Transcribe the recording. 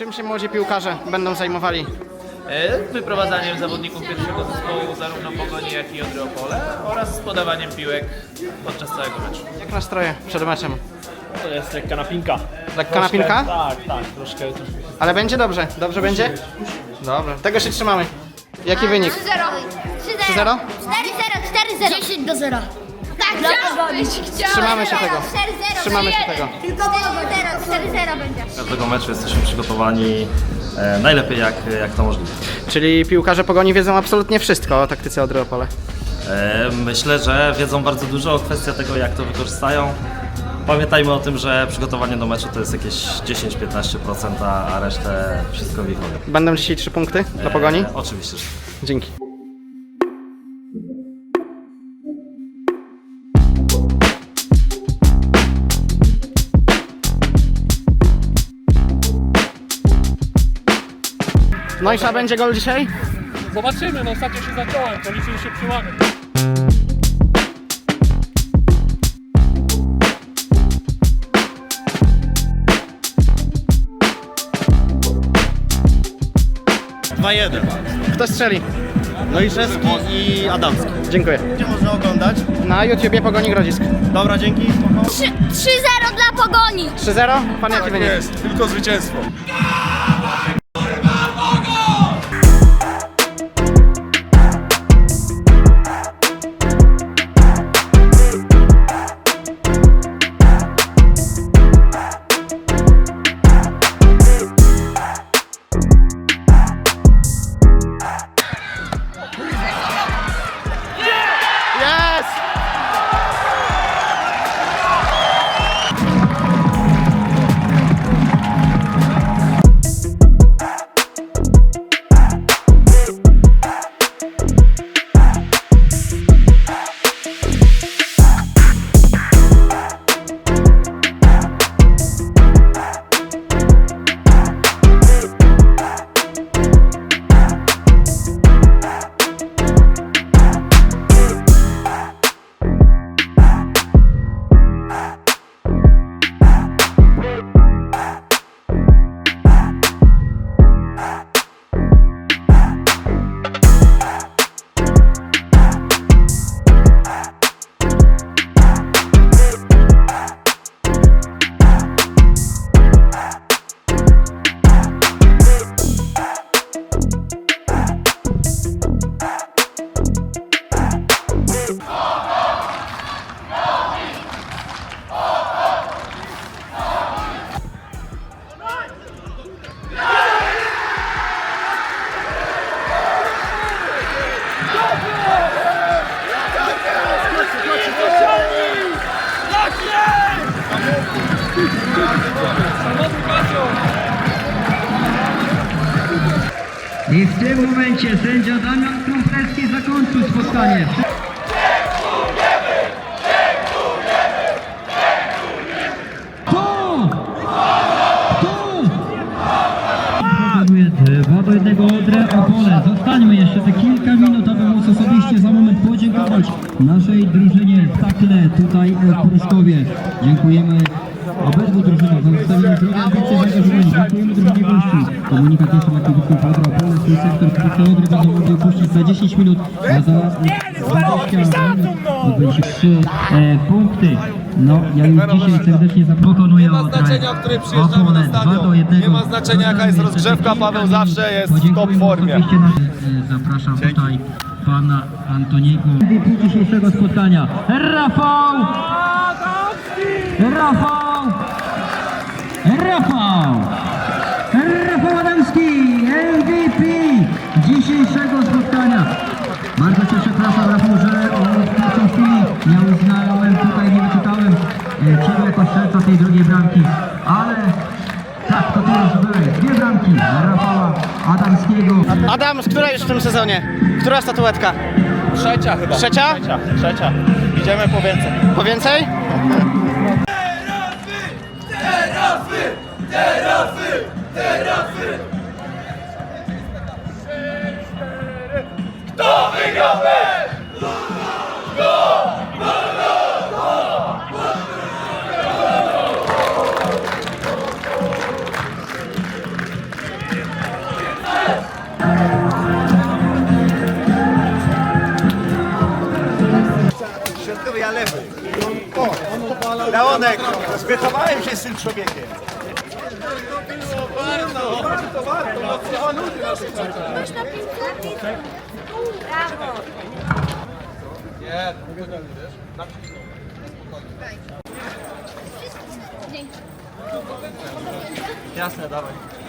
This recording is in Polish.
Czym się młodzi piłkarze będą zajmowali? E, Wyprowadzaniem zawodników pierwszego zespołu zarówno Pogoni, jak i Odry Opole oraz podawaniem piłek podczas całego meczu. Jak nastroje przed meczem? To jest lekka napinka. Lekka napinka? Tak, tak, troszkę. troszkę. Ale będzie dobrze. Dobrze będzie? Dobra. Tego się trzymamy. Jaki wynik? 3-0. 3-0? 4-0, 4-0. 10 do 0. Tak. Trzymamy się tego. 4-0. Trzymamy się tego. Tylko 4-0 będzie. każdego meczu jesteśmy przygotowani e, najlepiej jak, jak to możliwe. Czyli piłkarze Pogoni wiedzą absolutnie wszystko o taktyce Odry Opole. E, myślę, że wiedzą bardzo dużo, kwestia tego jak to wykorzystają. Pamiętajmy o tym, że przygotowanie do meczu to jest jakieś 10-15%, a a resztę wszystko w ich rękach. Będą dzisiaj trzy punkty dla Pogoni? E, oczywiście, że tak. Dzięki. No i co będzie gol dzisiaj? Zobaczymy, no ostatnio się zacząłem, to liczył się przyłamie. Kto strzeli? Noiszewski i Adamski. Dziękuję. Gdzie można oglądać? Na YouTubie Pogoni Grodzisk. Dobra, dzięki. Spoko. 3-0 dla Pogoni. 3-0? Pan jaki wynik? tylko zwycięstwo. I w tym momencie sędzia Damian Krumpelski zakończył spotkanie. Podziękować naszej drużynie w Takle tutaj w Pruszkowie. Dziękujemy obydwu drużynom za zostawienie drugiej ambicji zaangażowania. Dziękujemy drużynie gości. Komunikat jeszcze na kibiców Odra Opole. Swój sektor kibice Odry będą mogli opuścić za 10 minut, a za 20 minut odbędzie się trzy e, punkty. No, ja już dzisiaj serdecznie zaproponuję Nie ma znaczenia, o której przyjeżdżamy na stadion. Nie ma znaczenia, jaka jest rozgrzewka. Paweł zawsze jest w top formie. E, Zapraszam tutaj pana Antoniego. Dzisiejszego spotkania. Rafał! Rafał! Rafał! Rafał Adamski! MVP dzisiejszego spotkania. Bardzo cię przepraszam Rafał, że o pierwszej chwili nie uznałem tutaj, nie wyczytałem e, ciebie jako strzelca tej drugiej bramki, ale tak, to byłeś. Dwie bramki Rafała Adamskiego. Adam, która już w tym sezonie? Która statuetka? Trzecia chyba. Trzecia? Trzecia, trzecia. Idziemy po więcej. Po więcej? Leonek, zbytowałem się z tym człowiekiem. Warto, warto, warto, mocno. O, nudy nas Można pięć Brawo. Nie, Jasne, dawaj.